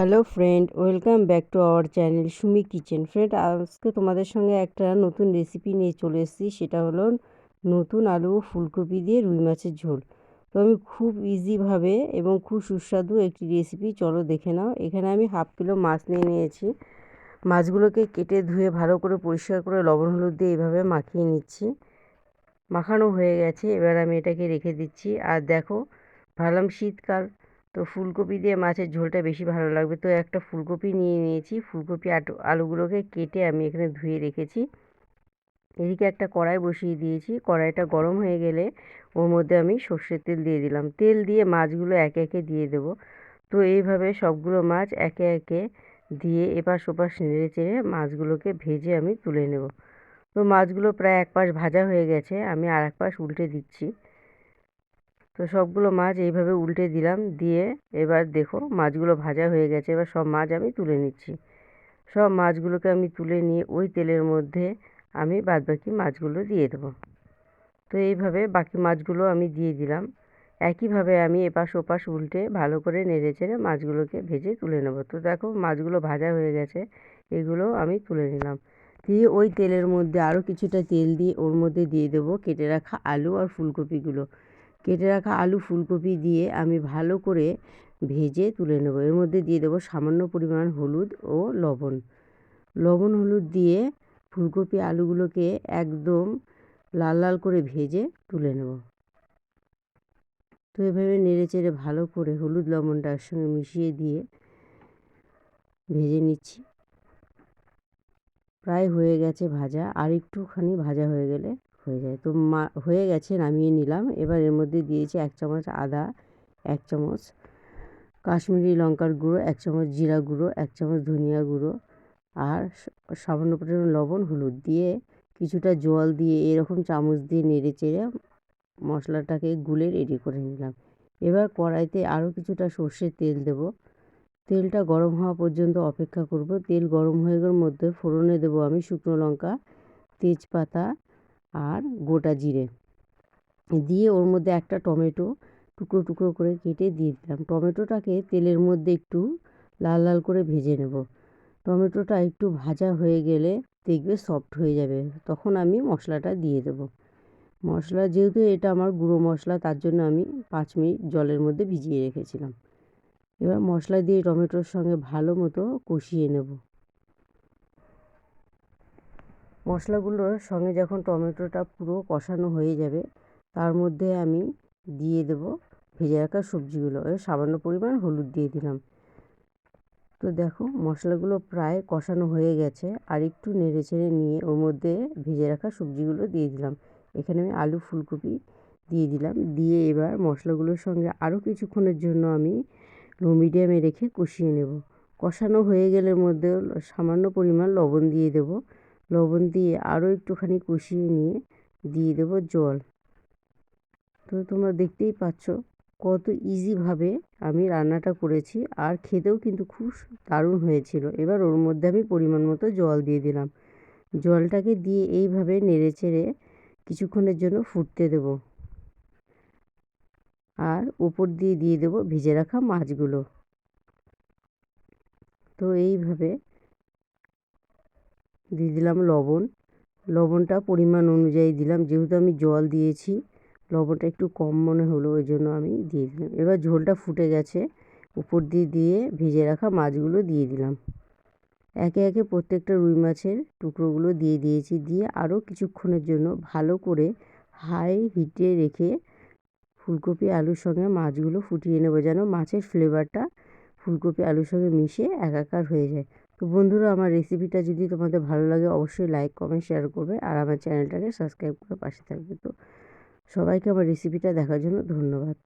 Hello friend welcome back to our channel Sumi kitchen friend আজকে তোমাদের সঙ্গে একটা নতুন রেসিপি নিয়ে চলে এসেছি। সেটা হলো নতুন আলু ও ফুলকপি দিয়ে রুই মাছের ঝোল। তো আমি খুব ইজিভাবে এবং খুব সুস্বাদু একটি রেসিপি চলো দেখে নাও। এখানে আমি হাফ কিলো মাছ নিয়ে নিয়েছি। মাছগুলোকে কেটে ধুয়ে ভালো করে পরিষ্কার করে লবণ, হলুদ দিয়ে এইভাবে মাখিয়ে নিচ্ছি। মাখানো হয়ে গেছে। এবার আমি এটাকে রেখে দিচ্ছি। আর দেখো, ভাবলাম শীতকাল তো ফুলকপি দিয়ে মাছের ঝোলটা বেশি ভালো লাগবে। তো একটা ফুলকপি নিয়ে নিয়েছি। ফুলকপি আলুগুলোকে কেটে আমি এখানে ধুয়ে রেখেছি। এদিকে একটা কড়াই বসিয়ে দিয়েছি। কড়াইটা গরম হয়ে গেলে ওর মধ্যে আমি সর্ষের তেল দিয়ে দিলাম। তেল দিয়ে মাছগুলো একে একে দিয়ে দেব। তো এইভাবে সবগুলো মাছ একে একে দিয়ে এপাশ ওপাশ নেড়ে চেড়ে মাছগুলোকে ভেজে আমি তুলে নেব। তো মাছগুলো প্রায় এক পাশ ভাজা হয়ে গেছে। আমি আর এক পাশ উল্টে দিচ্ছি। তো সবগুলো মাছ এইভাবে উল্টে দিলাম। দিয়ে এবার দেখো মাছগুলো ভাজা হয়ে গেছে। এবার সব মাছ আমি তুলে নিচ্ছি। সব মাছগুলোকে আমি তুলে নিয়ে ওই তেলের মধ্যে আমি বাদবাকি মাছগুলো দিয়ে দেবো। তো এইভাবে বাকি মাছগুলো আমি দিয়ে দিলাম। একইভাবে আমি এপাশ ওপাশ উল্টে ভালো করে নেড়ে চেড়ে মাছগুলোকে ভেজে তুলে নেব। তো দেখো মাছগুলো ভাজা হয়ে গেছে। এগুলো আমি তুলে নিলাম। দিয়ে ওই তেলের মধ্যে আরও কিছুটা তেল দিয়ে ওর মধ্যে দিয়ে দেবো কেটে রাখা আলু আর ফুলকপিগুলো। কেটে রাখা আলু ফুলকপি দিয়ে আমি ভালো করে ভেজে তুলে নেব। এর মধ্যে দিয়ে দেবো সামান্য পরিমাণ হলুদ ও লবণ। লবণ হলুদ দিয়ে ফুলকপি আলুগুলোকে একদম লাল লাল করে ভেজে তুলে নেব। তো এভাবে নেড়ে চেড়ে ভালো করে হলুদ লবণটা একসঙ্গে মিশিয়ে দিয়ে ভেজে নিচ্ছি। প্রায় হয়ে গেছে ভাজা। আর একটুখানি ভাজা হয়ে গেলে হয়ে যায়। তো মা, হয়ে গেছে, নামিয়ে নিলাম। এবার এর মধ্যে দিয়েছি এক চামচ আদা, এক চামচ কাশ্মীরি লঙ্কার গুঁড়ো, এক চামচ জিরা গুঁড়ো, এক চামচ ধনিয়া গুঁড়ো আর সামান্য পরিমাণ লবণ, হলুদ দিয়ে কিছুটা জল দিয়ে এরকম চামচ দিয়ে নেড়ে চেড়ে মশলাটাকে গুলে রেডি করে নিলাম। এবার কড়াইতে আরও কিছুটা সর্ষের তেল দেব। তেলটা গরম হওয়া পর্যন্ত অপেক্ষা করব। তেল গরম হয়ে গেলে মধ্যে ফোড়নে দেবো আমি শুকনো লঙ্কা, তেজপাতা আর গোটা জিরে। দিয়ে ওর মধ্যে একটা টমেটো টুকরো টুকরো করে কেটে দিয়ে দিলাম। টমেটোটাকে তেলের মধ্যে একটু লাল লাল করে ভেজে নেব। টমেটোটা একটু ভাজা হয়ে গেলে দেখবে সফট হয়ে যাবে। তখন আমি মশলাটা দিয়ে দেবো। মশলা যেহেতু এটা আমার গুঁড়ো মশলা, তার জন্য আমি পাঁচ মিনিট জলের মধ্যে ভিজিয়ে রেখেছিলাম। এবার মশলা দিয়ে টমেটোর সঙ্গে ভালো মতো কষিয়ে নেব। মশলাগুলোর সঙ্গে যখন টমেটোটা পুরো কষানো হয়ে যাবে, তার মধ্যে আমি দিয়ে দেব ভেজে রাখা সবজিগুলো। সামান্য পরিমাণ হলুদ দিয়ে দিলাম। তো দেখো, মশলাগুলো প্রায় কষানো হয়ে গেছে। আর একটু নেড়ে চেড়ে নিয়ে ওর মধ্যে ভেজে রাখা সবজিগুলো দিয়ে দিলাম। এখানে আমি আলু ফুলকপি দিয়ে দিলাম। দিয়ে এবার মশলাগুলোর সঙ্গে আরও কিছুক্ষণের জন্য আমি লো মিডিয়ামে রেখে কষিয়ে নেব। কষানো হয়ে গেলে মধ্যে সামান্য পরিমাণ লবণ দিয়ে দেবো। লবণ দিয়ে আরও একটুখানি কষিয়ে নিয়ে দিয়ে দেবো জল। তো তোমরা দেখতেই পাচ্ছ কত ইজিভাবে আমি রান্নাটা করেছি। আর খেতেও কিন্তু খুব দারুণ হয়েছিল। এবার ওর মধ্যে আমি পরিমাণ মতো জল দিয়ে দিলাম। জলটাকে দিয়ে এইভাবে নেড়ে চেড়ে কিছুক্ষণের জন্য ফুটতে দেব। আর উপর দিয়ে দিয়ে দেবো ভেজে রাখা মাছগুলো। তো এইভাবে দিয়ে দিলাম লবণ। লবণটা পরিমাণ অনুযায়ী দিলাম। যেহেতু আমি জল দিয়েছি, লবণটা একটু কম মনে হলো, ওই জন্য আমি দিয়ে দিলাম। এবার ঝোলটা ফুটে গেছে, উপর দিয়ে দিয়ে ভেজে রাখা মাছগুলো দিয়ে দিলাম। একে একে প্রত্যেকটা রুই মাছের টুকরোগুলো দিয়ে দিয়েছি, দিয়ে আরও কিছুক্ষণের জন্য ভালো করে হাই হিটে রেখে ফুলকপি, আলুর সঙ্গে মাছগুলো ফুটিয়ে নেব, যেন মাছের ফ্লেভারটা ফুলকপি, আলুর সঙ্গে মিশে একাকার হয়ে যায়। তো বন্ধুরা, আমার রেসিপিটা যদি তোমাদের ভালো লাগে, অবশ্যই লাইক কমেন্ট শেয়ার করবে আর আমার চ্যানেলটাকে সাবস্ক্রাইব করে পাশে থাকবে। তো সবাইকে আমার রেসিপিটা দেখার জন্য ধন্যবাদ।